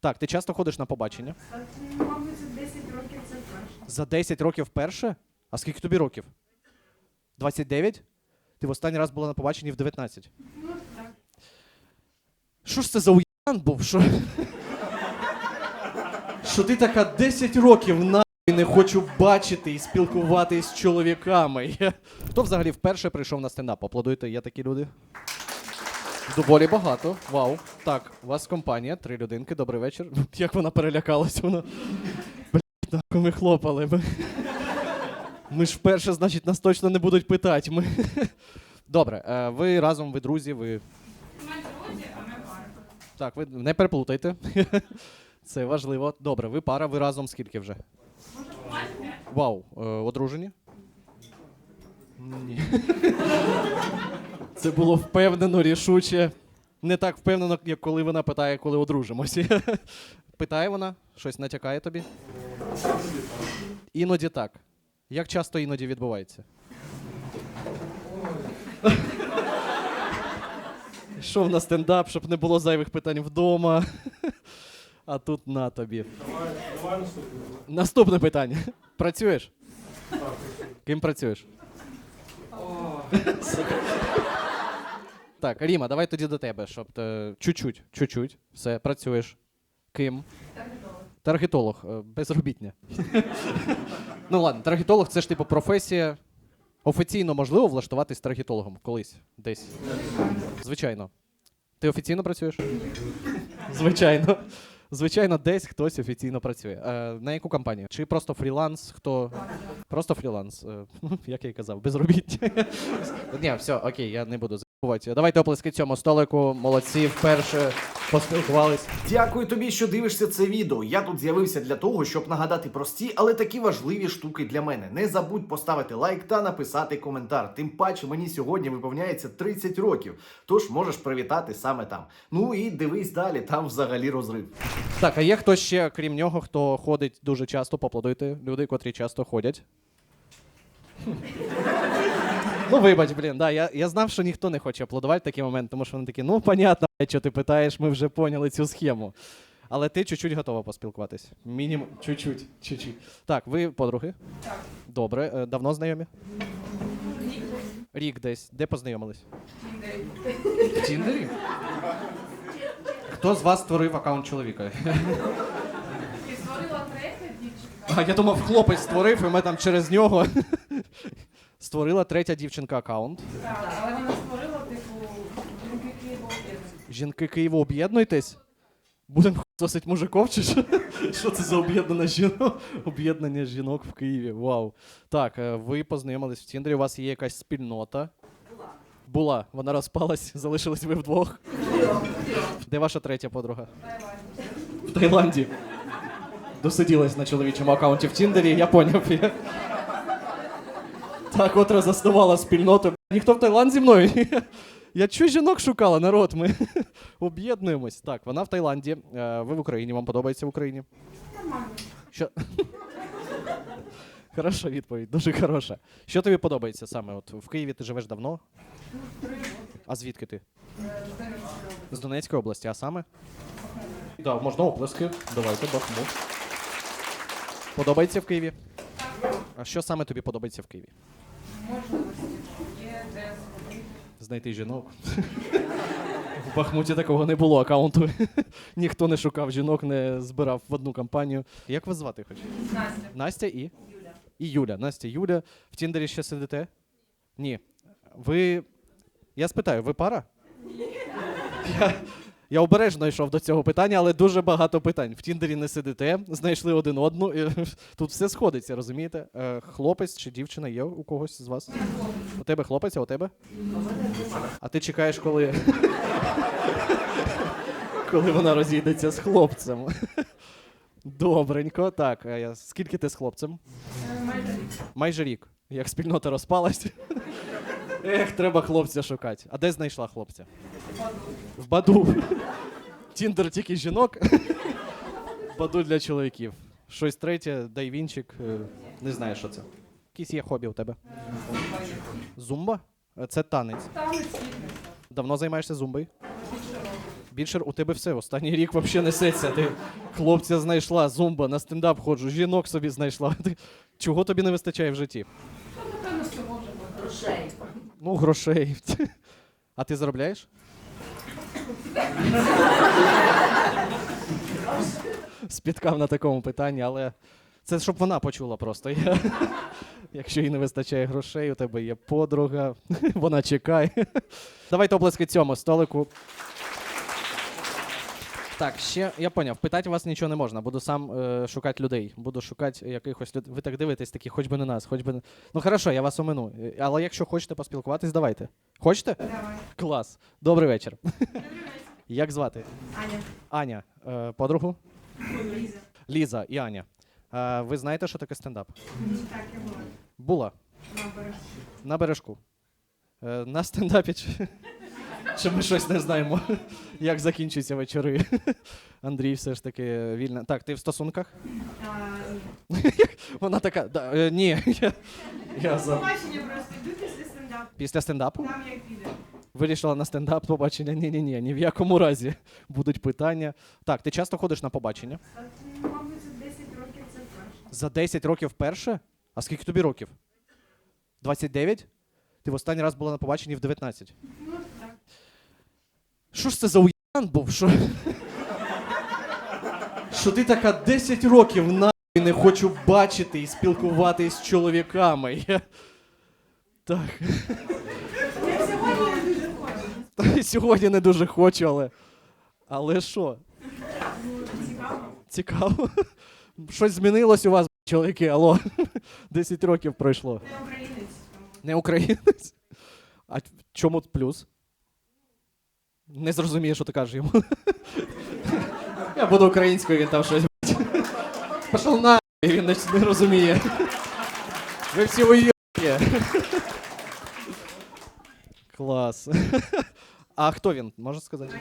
Так, ти часто ходиш на побачення? Мабуть, за 10 років це перше. За 10 років вперше? А скільки тобі років? 29? Ти в останній раз була на побаченні в 19. Ну так. Що ж це за уян був? Що? що ти така 10 років нахуй не хочу бачити і спілкуватись з чоловіками. Хто взагалі вперше прийшов на стендап? Аплодуйте, є такі люди. Доволі багато. Вау. Так, у вас компанія, три людинки, добрий вечір. Як вона перелякалась, вона. Блять, нахуй ми хлопали. Ми... ми ж вперше, значить, нас точно не будуть питати. Ми... Добре, е, ви разом, ви друзі, ви Ми друзі, а ми пара. так, ви не переплутайте. Це важливо. Добре, ви пара, ви разом скільки вже? Вау, е, одружені? Ні. Це було впевнено, рішуче. Не так впевнено, як коли вона питає, коли одружимося. Питає вона, щось натякає тобі? Іноді так. Як часто іноді відбувається? Йшов на стендап, щоб не було зайвих питань вдома. А тут на тобі. Наступне питання. Працюєш? Ким працюєш? Так, Ріма, давай тоді до тебе, щоб е, чуть-чуть, чуть-чуть. Все, працюєш. Ким? Таргетолог, е, безробітня. ну ладно, таргетолог це ж типу професія. Офіційно можливо влаштуватись таргетологом колись, десь. Звичайно. Ти офіційно працюєш? Звичайно. Звичайно, десь хтось офіційно працює. Е, на яку компанію? Чи просто фріланс? Хто? Просто фріланс. Е, як я й казав, безробіття. Ні, все, окей, я не буду. Давайте оплески цьому столику. Молодці, вперше поспілкувались. Дякую тобі, що дивишся це відео. Я тут з'явився для того, щоб нагадати прості, але такі важливі штуки для мене. Не забудь поставити лайк та написати коментар. Тим паче мені сьогодні виповняється 30 років. Тож можеш привітати саме там. Ну і дивись далі, там взагалі розрив. Так, а є хтось ще, крім нього, хто ходить дуже часто, поаплодуйте. Люди, котрі часто ходять. Ну, вибач, блін, да, я, я знав, що ніхто не хоче аплодувати в такий момент, тому що вони такі, ну, понятно, що ти питаєш, ми вже поняли цю схему. Але ти чуть-чуть готова поспілкуватись. Мінімум, чуть-чуть, чуть-чуть. Так, ви подруги? Так. Добре. Е, Давно знайомі? Рік десь. Де познайомились? В Тіндері? Хто з вас створив аккаунт чоловіка? Створила третя дівчинка. А я думав, хлопець створив, і ми там через нього. Створила третя дівчинка аккаунт. Так, але вона створила, типу, жінки Києва об'єднані. Жінки Києва, об'єднуйтесь. Будемо сосить мужиков, чи що? Що це за об'єднання жінок? Об'єднання жінок в Києві. Вау. Так, е, ви познайомились в Тіндері, у вас є якась спільнота. Була. Була. Вона розпалась, залишились ви вдвох. Де ваша третя подруга? В Таїланді. Досиділась на чоловічому аккаунті в Тіндері, я поняв. Та, котра заснувала спільноту. Ніхто в Таїланд зі мною. Я чу жінок шукала, народ. Ми об'єднуємось. Так, вона в Таїланді. е, Ви в Україні. Вам подобається в Україні? Що? Хороша відповідь, дуже хороша. Що тобі подобається саме? От в Києві ти живеш давно? А звідки ти? З Донецької області. А саме? Так, да, можна оплески. Давайте, бахмут. Подобається в Києві? А що саме тобі подобається в Києві? Можливості. Є де. Знайти жінок. В Бахмуті такого не було аккаунту. Ніхто не шукав жінок, не збирав в одну компанію. Як вас звати хоч? Настя. Настя і? Юля. І Юля. Настя, Юля. В Тіндері ще сидите? Ні. Ви. Я спитаю, ви пара? Я, я обережно йшов до цього питання, але дуже багато питань. В Тіндері не сидите, знайшли один одну. і Тут все сходиться, розумієте? Е, Хлопець чи дівчина є у когось з вас? У тебе хлопець, а у тебе? А ти чекаєш, коли. коли вона розійдеться з хлопцем. Добренько, так. а Скільки ти з хлопцем? Е, Майже рік. Майже рік. Як спільнота розпалась. Ех, треба хлопця шукати. А де знайшла хлопця? В Баду. Тіндер тільки жінок. Баду для чоловіків. Щось третє, дайвінчик. е, Не знаю, що це. Якісь є хобі у тебе. Зумба? Е, Це танець. Танець. Давно займаєшся зумбою? Більше у тебе все. Останній рік взагалі несеться. Ти хлопця знайшла, зумба, на стендап ходжу, жінок собі знайшла. Ти, чого тобі не вистачає в житті? Ну. Ну, грошей. А ти заробляєш? Спіткав на такому питанні, але це щоб вона почула просто. Якщо їй не вистачає грошей, у тебе є подруга, вона чекає. Давайте оплески цьому столику. Так, ще я поняв, питати вас нічого не можна. Буду сам е, шукати людей. Буду шукати якихось людей. Ви так дивитесь, такі, хоч би не нас, хоч би не. Ну хорошо, я вас омину. Але якщо хочете поспілкуватись, давайте. Хочете? Давай. Клас. Добрий вечір. Як звати? Аня. Аня, е, подругу? Ліза. Ліза і Аня. Е, ви знаєте, що таке стендап? Так, я була. Була На бережку. на бережку. Е, на стендапі. Чи, чи ми щось не знаємо, як закінчуються вечори? Андрій все ж таки вільна. Так, ти в стосунках? А. Вона така. Да, е, ні, я, я за. Побачення просто йду після стендапу. Там як піде. вирішила на стендап побачення. Ні, ні, ні, ні в якому разі будуть питання. Так, ти часто ходиш на побачення? Ну, Мабуть, за 10 років це перше. За 10 років вперше? А скільки тобі років? 29? Ти в останній раз була на побаченні в 19. Ну, так. Що ж це за уян був? Що, що ти така 10 років нахуй не хочу бачити і спілкуватись з чоловіками. Так. Я сьогодні не дуже хочу. Сьогодні не дуже хочу, але. Але що? Ну, цікаво. Цікаво. Щось змінилось у вас, чоловіки, алло. 10 років пройшло. Я українець. Не українець? А чому плюс? Не зрозуміє, що ти кажеш йому. Я буду українською, він там щось. Пішов на він не, не розуміє. Ви всі уйобки. Клас. А хто він, можеш сказати?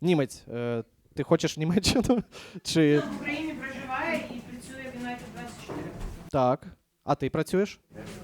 Німець. Е, Ти хочеш Німеччину? Чи В Україні проживає і працює в United 24. так? А ти працюєш?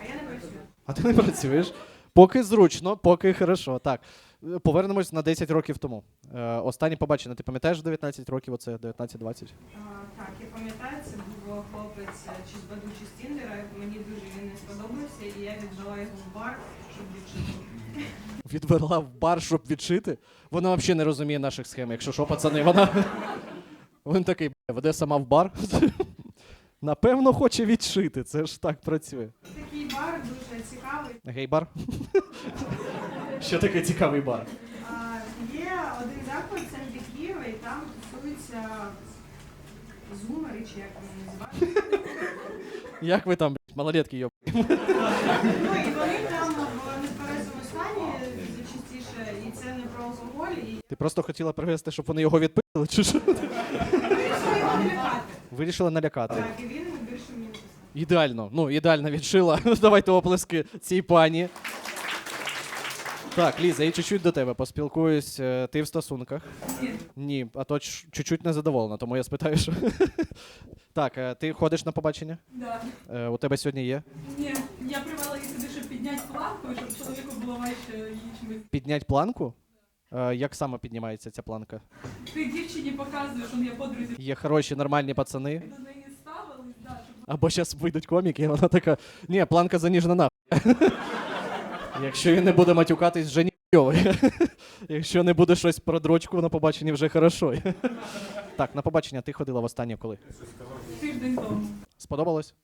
А я не працюю. А ти не працюєш? Поки зручно, поки хорошо. Так. е, Повернемось на 10 років тому. Е, останнє побачення. Ти пам'ятаєш 19 років, оце 19-20? А, так, я пам'ятаю, це був хлопець е, чи з Баду, чи з Тіндера. Мені дуже він не сподобався, і я віддала його в бар, щоб відчути. Відвела в бар, щоб відшити. Вона взагалі не розуміє наших схем. Якщо що, пацани, вона. Він такий «Бля, веде сама в бар. Напевно, хоче відшити. Це ж так працює. Такий бар дуже цікавий. Гей-бар? Що таке цікавий бар? А, є один заклад в центрі Києва, і там тусуються зумери, чи як вони називають. Як ви там, блядь, малолетки йоб? Ну і вони там в нетверезому стані частіше, і це не про алкоголь, Ти просто хотіла привезти, щоб вони його відпили, чи що? вирішили його налякати. Вирішила налякати. Так, і він більше мені не писав. Ідеально, ну ідеально відшила. Давайте оплески цій пані. Так, Ліза, я чуть-чуть до тебе поспілкуюсь. Е, Ти в стосунках? Ні. Ні, а то ч- чуть-чуть не задоволена, тому я спитаю, що. Так, е, ти ходиш на побачення? Да. Е, У тебе сьогодні є? Ні, я привела її сюди, щоб підняти планку, і щоб чоловіку було важче її чимось. Піднять планку? Е, Як саме піднімається ця планка? Ти дівчині показуєш, он я подрузі Є хороші, нормальні пацани. до неї ставились, да, щоб Або зараз вийдуть коміки, і вона така. Ні, планка заніжена нахуй. Якщо він не буде матюкатись, вже нійовий. Якщо не буде щось про дрочку на побаченні, вже хорошо. Так, на побачення ти ходила востаннє коли? тиждень тому. Сподобалось?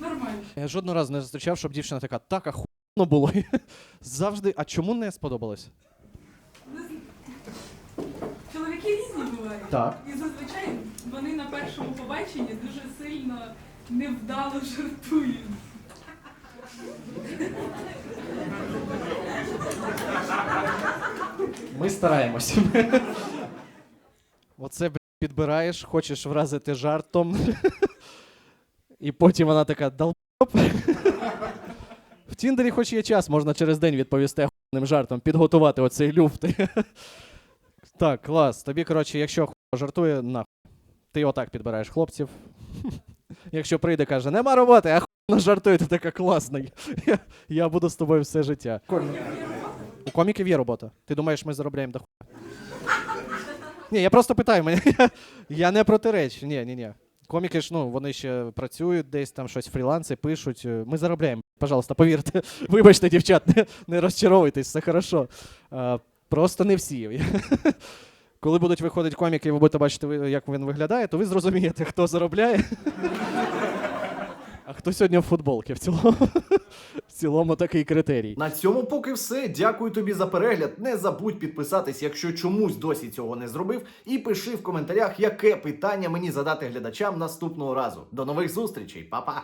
Нормально. Я жодного разу не зустрічав, щоб дівчина така, так ахуєнно було. Завжди. А чому не сподобалось? Чоловіки різні бувають. Так. І зазвичай вони на першому побаченні дуже сильно невдало жартують. Ми стараємося. Оце блядь, підбираєш, хочеш вразити жартом. І потім вона така долбоп. В Тіндері хоч є час, можна через день відповісти охуєнним жартом, підготувати оцей люфт. Так, клас. Тобі, коротше, якщо жартує, нахуй. Ти отак підбираєш хлопців. Якщо прийде, каже, нема роботи, а хуйно жартує, ти така класна. Я, я буду з тобою все життя. У коміків є робота. Ти думаєш, ми заробляємо до хуя? Ні, я просто питаю, мене, я, не протиречу. Ні, ні, ні. Коміки ж, ну, вони ще працюють десь там щось фріланси, пишуть. Ми заробляємо. Пожалуйста, повірте. Вибачте, дівчат, не, не розчаровуйтесь, все хорошо. А, просто не всі. Коли будуть виходити коміки, і ви будете бачити, як він виглядає, то ви зрозумієте, хто заробляє. А хто сьогодні в футболці? В цілому, в цілому такий критерій. На цьому поки все. Дякую тобі за перегляд. Не забудь підписатись, якщо чомусь досі цього не зробив. І пиши в коментарях, яке питання мені задати глядачам наступного разу. До нових зустрічей, Па-па!